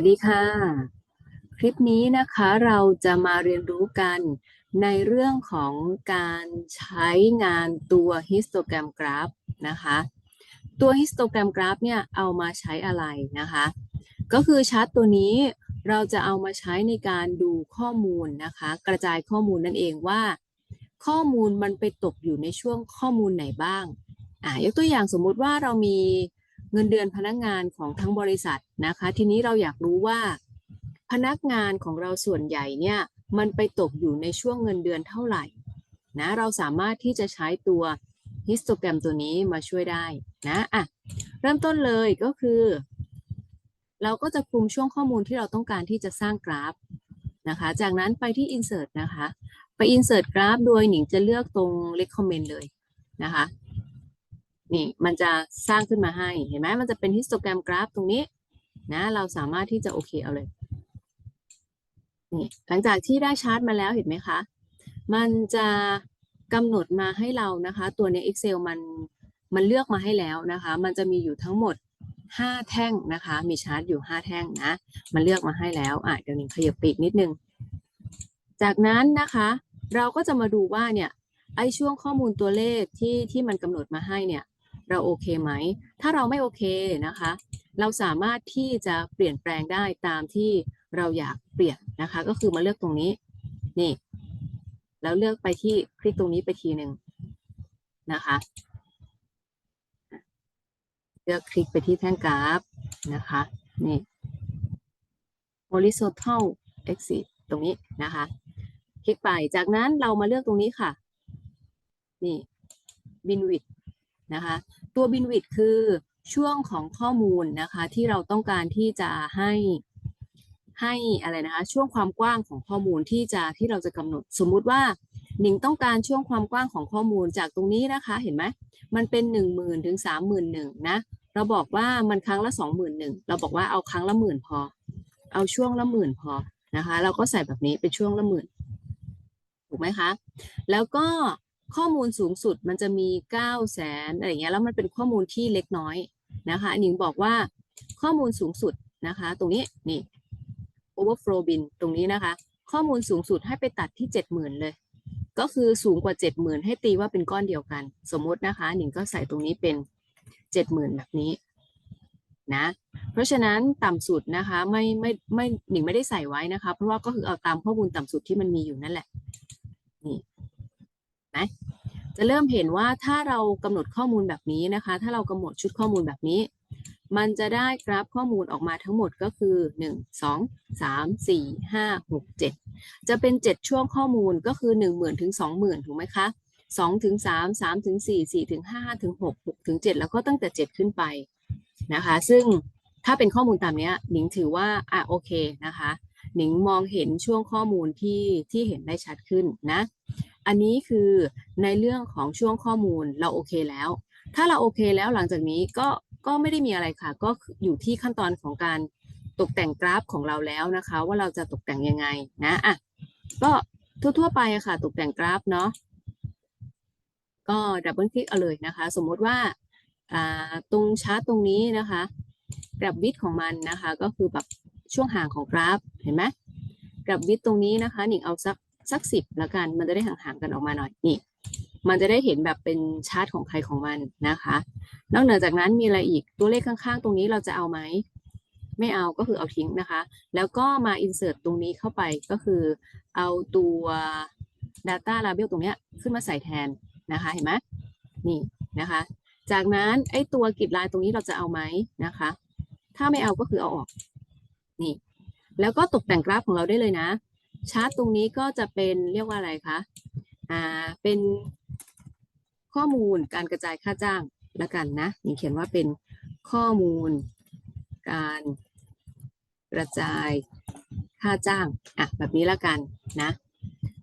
วัสดีค่ะ คลิปนี้นะคะเราจะมาเรียนรู้กันในเรื่องของการใช้งานตัว histogram graph นะคะตัว histogram graph เนี่ยเอามาใช้อะไรนะคะ ก็คือชาร์ตตัวนี้เราจะเอามาใช้ในการดูข้อมูลนะคะ กระจายข้อมูลนั่นเองว่า ข้อมูลมันไปตกอยู่ในช่วงข้อมูลไหนบ้างอ่ายกตัวอย่างสมมุติว่าเรามี เงินเดือนพนักงานของทั้งบริษัทนะคะ ทีนี้เราอยากรู้ว่า พนักงานของเราส่วนใหญ่เนี่ยมันไปตกอยู่ในช่วงเงินเดือนเท่าไหร่นะเราสามารถที่จะใช้ตัวฮิสโตแกรมตัวนี้มาช่วยได้นะอะเริ่มต้นเลยก็คือ เราก็จะคลุมช่วงข้อมูลที่เราต้องการที่จะสร้างกราฟนะคะ จากนั้นไปที่ insert นะคะ ไป insert กราฟโดยหนิงจะเลือกตรง recommend เลยนะคะ นี่มันจะสร้างขึ้นมาให้เห็นไหมมันจะเป็นฮิสโตแกรมกราฟตรงนี้นะเราสามารถที่จะโอเคเอาเลยนี่หลังจากที่ได้ชาร์ตมาแล้วเห็นไหมคะ มันจะกำหนดมาให้เรานะคะ ตัวใน Excel มันมันเลือกมาให้แล้วนะคะ มันจะมีอยู่ทั้งหมด 5 แท่งนะคะ มีชาร์ตอยู่ 5 แท่งนะ มันเลือกมาให้แล้วอะเดี๋ยวนิงขยับปีกนิดนึง จากนั้นนะคะ เราก็จะมาดูว่าเนี่ยไอช่วงข้อมูลตัวเลขที่ที่มันกำหนดมาให้เนี่ย เราโอเคไหม ถ้าเราไม่โอเคนะคะ เราสามารถที่จะเปลี่ยนแปลงได้ตามที่เราอยากเปลี่ยนนะคะ ก็คือมาเลือกตรงนี้ นี่ แล้วเลือกไปที่คลิกตรงนี้ไปทีหนึ่งนะคะ เลือกคลิกไปที่แท่งกราฟนะคะ นี่ horizontal exit ตรงนี้นะคะ คลิกไป จากนั้นเรามาเลือกตรงนี้ค่ะ นี่ bin width นะคะตัว bin width คือช่วงของข้อมูลนะคะที่เราต้องการที่จะให้ให้อะไรนะคะช่วงความกว้างของข้อมูลที่จะที่เราจะกำหนดสมมุติว่าหนิงต้องการช่วงความกว้างของข้อมูลจากตรงนี้นะคะเห็นไหมมันเป็นหนึ่งหมื่นถึงสามหมื่นหนึ่งนะเราบอกว่ามันครั้งละสองหมื่นหนึ่งเราบอกว่าเอาครั้งละหมื่นพอ เอาช่วงละหมื่นพอนะคะ เราก็ใส่แบบนี้เป็นช่วงละหมื่นถูกไหมคะ แล้วก็ ข้อมูลสูงสุดมันจะมี9 0 0แสนอะไรอย่างเงี้ยแล้วมันเป็นข้อมูลที่เล็กน้อยนะคะหนิงบอกว่าข้อมูลสูงสุดนะคะ ตรงนี้นี่ overflow bin ตรงนี้นะคะ ข้อมูลสูงสุดให้ไปตัดที่ 70,000 เลย ก็คือสูงกว่า 70,000 ให้ตีว่าเป็นก้อนเดียวกัน สมมตินะคะหนิงก็ใส่ตรงนี้เป็น 70,000 แบบนี้นะเพราะฉะนั้นต่ำสุดนะคะไม่ไม่ไม่หนิงไม่ได้ใส่ไว้นะคะ เพราะว่าก็คือเอาตามข้อมูลต่ำสุดที่มันมีอยู่นั่นแหละนี่ นะจะเริ่มเห็นว่าถ้าเรากำหนดข้อมูลแบบนี้นะคะ ถ้าเรากำหนดชุดข้อมูลแบบนี้ มันจะได้กราฟข้อมูลออกมาทั้งหมดก็คือ 1 2 3 4 5 6 7 จะเป็น 7 ช่วงข้อมูลก็คือ 1 0,000ถึง20,000ถูกไหมคะ2ถึง3 3ถึง4 4ถึง5ถึง6 6ถึง7แล้วก็ตั้งแต่7ขึ้นไปนะคะ ซึ่งถ้าเป็นข้อมูลตามนี้หนิงถือว่าอะโอเคนะคะ หนิงมองเห็นช่วงข้อมูลที่ที่เห็นได้ชัดขึ้นนะ อันนี้คือในเรื่องของช่วงข้อมูลเราโอเคแล้ว ถ้าเราโอเคแล้วหลังจากนี้ก็ก็ไม่ได้มีอะไรค่ะ ก็อยู่ที่ขั้นตอนของการตกแต่งกราฟของเราแล้วนะคะ ว่าเราจะตกแต่งยังไงนะอะก็ทั่วๆไปอะค่ะ ตกแต่งกราฟเนาะก็ดับเบิลคลิกเอาเลยนะคะ สมมติว่าอ่าตรงชาร์ตตรงนี้นะคะกราฟวิดของมันนะคะ ก็คือแบบช่วงห่างของกราฟเห็นไหมกราฟวิดตรงนี้นะคะหนิงเอาสัก สักสิบแล้วกัน มันจะได้ห่างๆกันออกมาหน่อยนี่ มันจะได้เห็นแบบเป็นชาร์ตของใครของมันนะคะ นอกเหนือจากนั้นมีอะไรอีกตัวเลขข้างๆ ตรงนี้เราจะเอาไหมไม่เอาก็คือเอาทิ้งนะคะ แล้วก็มา insert ตรงนี้เข้าไปก็คือเอาตัว data label ตรงเนี้ยขึ้นมาใส่แทนนะคะเห็นไหมนี่นะคะ จากนั้นไอ้ตัวกริดลายตรงนี้เราจะเอาไหมนะคะ ถ้าไม่เอาก็คือเอาออกนี่แล้วก็ตกแต่งกราฟของเราได้เลยนะ ชาร์ตตรงนี้ก็จะเป็นเรียกว่าอะไรคะอ่าเป็นข้อมูลการกระจายค่าจ้างละกันนะนี่เขียนว่าเป็นข้อมูลการกระจายค่าจ้างอะแบบนี้ละกันนะ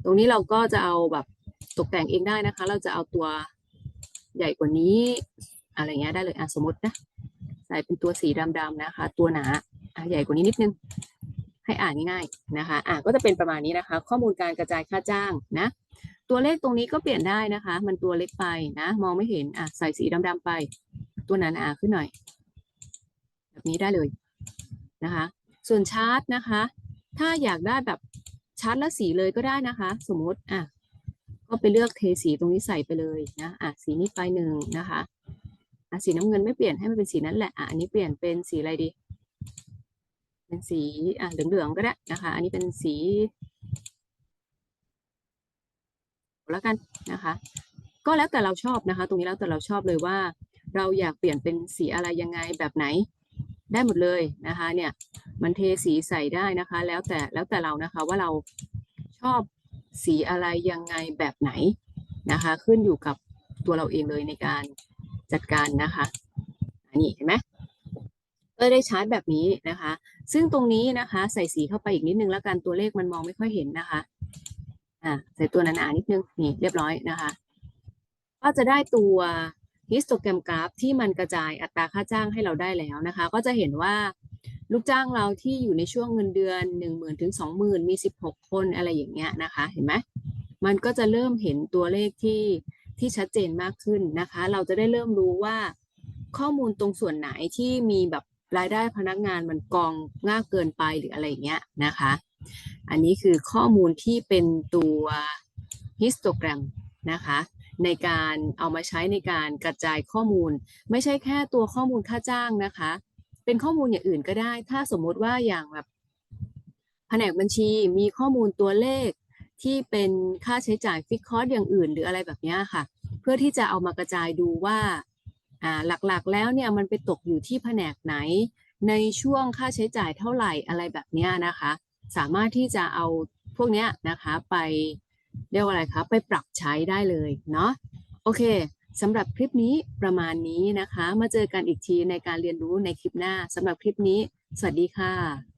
ตรงนี้เราก็จะเอาแบบตกแต่งเองได้นะคะ เราจะเอาตัวใหญ่กว่านี้อะไรเงี้ยได้เลยอะสมมตินะใส่เป็นตัวสีดำๆนะคะ ตัวหนาอะใหญ่กว่านี้นิดนึง ให้อ่านง่ายๆนะคะ อะก็จะเป็นประมาณนี้นะคะ ข้อมูลการกระจายค่าจ้างนะ ตัวเลขตรงนี้ก็เปลี่ยนได้นะคะ มันตัวเล็กไปนะ มองไม่เห็น อะ ใส่สีดำๆไป ตัวหนาๆขึ้นหน่อย แบบนี้ได้เลยนะคะ ส่วนชาร์ตนะคะ ถ้าอยากได้แบบชาร์ตละสีเลยก็ได้นะคะ สมมติ อะ ก็ไปเลือกเทสีตรงนี้ใส่ไปเลยนะ อะ สีนี้ไปหนึ่งนะคะ อะ สีน้ำเงินไม่เปลี่ยนให้มันเป็นสีนั้นแหละ อะ อันนี้เปลี่ยนเป็นสีอะไรดี เป็นสีอะเหลืองๆก็ได้นะคะ อันนี้เป็นสีแล้วกันนะคะ ก็แล้วแต่เราชอบนะคะ ตรงนี้แล้วแต่เราชอบเลยว่า เราอยากเปลี่ยนเป็นสีอะไรยังไงแบบไหนได้หมดเลยนะคะเนี่ยมันเทสีใส่ได้นะคะ แล้วแต่แล้วแต่เรานะคะว่าเราชอบสีอะไรยังไงแบบไหนนะคะ ขึ้นอยู่กับตัวเราเองเลยในการจัดการนะคะอันนี้เห็นไหม ก็ได้ชาร์จแบบนี้นะคะ ซึ่งตรงนี้นะคะ ใส่สีเข้าไปอีกนิดนึงแล้วกันตัวเลขมันมองไม่ค่อยเห็นนะคะอ่าใส่ตัวหนาๆนิดนึงนี่เรียบร้อยนะคะ ก็จะได้ตัวฮิสโตแกรมกราฟที่มันกระจายอัตราค่าจ้างให้เราได้แล้วนะคะ ก็จะเห็นว่าลูกจ้างเราที่อยู่ในช่วงเงินเดือนหนึ่งหมื่นถึงสองหมื่นมีสิบหกคนอะไรอย่างเงี้ยนะคะ เห็นไหมมันก็จะเริ่มเห็นตัวเลขที่ที่ชัดเจนมากขึ้นนะคะ เราจะได้เริ่มรู้ว่าข้อมูลตรงส่วนไหนที่มีแบบ รายได้พนักงานมันกองง่ากเกินไปหรืออะไรเงี้ยนะคะ อันนี้คือข้อมูลที่เป็นตัวฮิสโตแกรมนะคะในการเอามาใช้ในการกระจายข้อมูล ไม่ใช่แค่ตัวข้อมูลค่าจ้างนะคะ เป็นข้อมูลอย่างอื่นก็ได้ ถ้าสมมติว่าอย่างแบบแผนกบัญชีมีข้อมูลตัวเลขที่เป็นค่าใช้จ่ายฟิกคอร์สอย่างอื่น หรืออะไรแบบนี้ค่ะ เพื่อที่จะเอามากระจายดูว่า หลักๆแล้วเนี่ยมันไปตกอยู่ที่แผนกไหน ในช่วงค่าใช้จ่ายเท่าไหร่อะไรแบบนี้นะคะ สามารถที่จะเอาพวกเนี้ยนะคะไปเรียกว่าอะไรคะไปปรับใช้ได้เลยเนาะโอเคสำหรับคลิปนี้ประมาณนี้นะคะ มาเจอกันอีกทีในการเรียนรู้ในคลิปหน้าสำหรับคลิปนี้ สวัสดีค่ะ